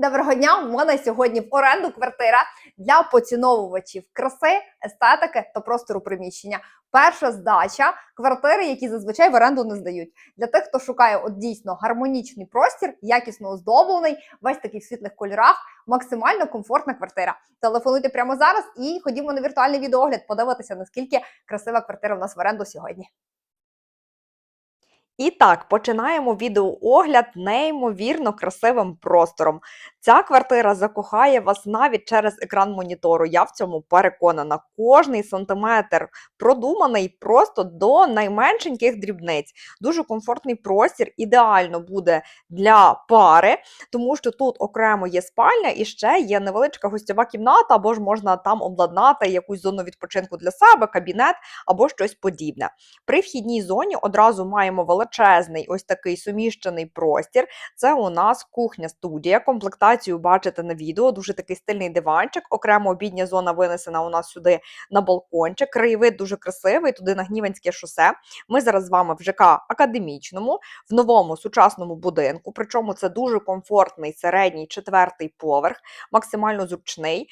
Доброго дня! У мене сьогодні в оренду квартира для поціновувачів краси, естетики та простору приміщення. Перша здача квартири, які зазвичай в оренду не здають. Для тих, хто шукає от дійсно гармонічний простір, якісно оздоблений, весь такий в світлих кольорах, максимально комфортна квартира. Телефонуйте прямо зараз і ходімо на віртуальний відеогляд, подивитися, наскільки красива квартира в нас в оренду сьогодні. І так, починаємо відеоогляд неймовірно красивим простором. Ця квартира закохає вас навіть через екран монітору. Я в цьому переконана. Кожний сантиметр продуманий просто до найменшеньких дрібниць. Дуже комфортний простір, ідеально буде для пари, тому що тут окремо є спальня і ще є невеличка гостьова кімната, або ж можна там обладнати якусь зону відпочинку для себе, кабінет або щось подібне. При вхідній зоні одразу маємо величезний ось такий суміщений простір. Це у нас кухня-студія. Комплектацію бачите на відео. Дуже такий стильний диванчик. Окремо обідня зона винесена у нас сюди на балкончик. Краєвид дуже красивий, туди на Гніванське шосе. Ми зараз з вами в ЖК академічному, в новому сучасному будинку. Причому це дуже комфортний середній четвертий поверх, максимально зручний.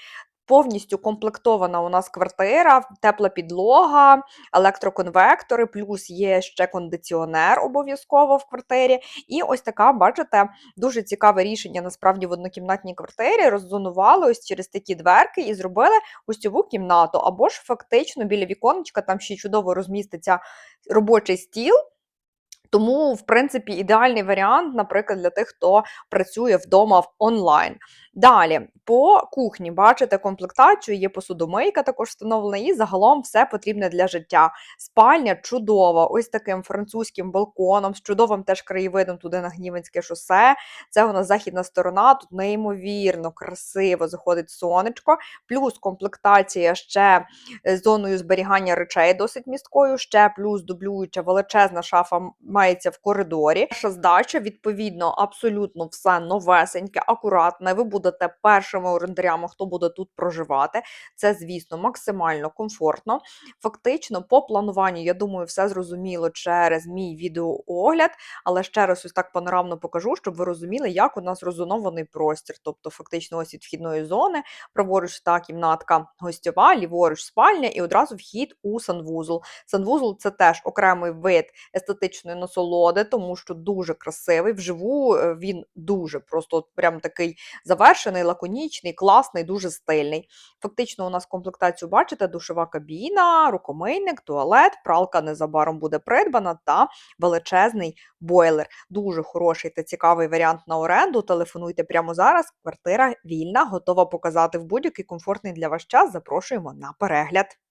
Повністю комплектована у нас квартира, тепла підлога, електроконвектори, плюс є ще кондиціонер обов'язково в квартирі. І ось така, бачите, дуже цікаве рішення насправді в однокімнатній квартирі. Роззонували ось через такі дверки і зробили гостьову кімнату. Або ж фактично біля віконечка там ще чудово розміститься робочий стіл. Тому, в принципі, ідеальний варіант, наприклад, для тих, хто працює вдома онлайн. Далі, по кухні, бачите комплектацію, є посудомийка також встановлена, і загалом все потрібне для життя. Спальня чудова, ось таким французьким балконом, з чудовим теж краєвидом туди на Гнівенське шосе. Це у нас західна сторона, тут неймовірно красиво заходить сонечко, плюс комплектація ще з зоною зберігання речей досить місткою, ще плюс дублююча величезна шафа мається в коридорі. Перша здача, відповідно, абсолютно все новесеньке, акуратне. Ви будете першими орендарями, хто буде тут проживати. Це, звісно, максимально комфортно. Фактично, по плануванню, я думаю, все зрозуміло через мій відеоогляд, але ще раз ось так панорамно покажу, щоб ви розуміли, як у нас розонований простір. Тобто, фактично, ось від вхідної зони, праворуч та кімнатка гостьова, ліворуч спальня і одразу вхід у санвузол. Санвузол це теж окремий вид естетичної насолоди, тому що дуже красивий. Вживу е, він дуже просто от прям такий завершений, лаконічний, класний, дуже стильний. Фактично, у нас комплектацію бачите: душова кабіна, рукомийник, туалет, пралка незабаром буде придбана та величезний бойлер. Дуже хороший та цікавий варіант на оренду. Телефонуйте прямо зараз. Квартира вільна, готова показати в будь-який комфортний для вас час. Запрошуємо на перегляд.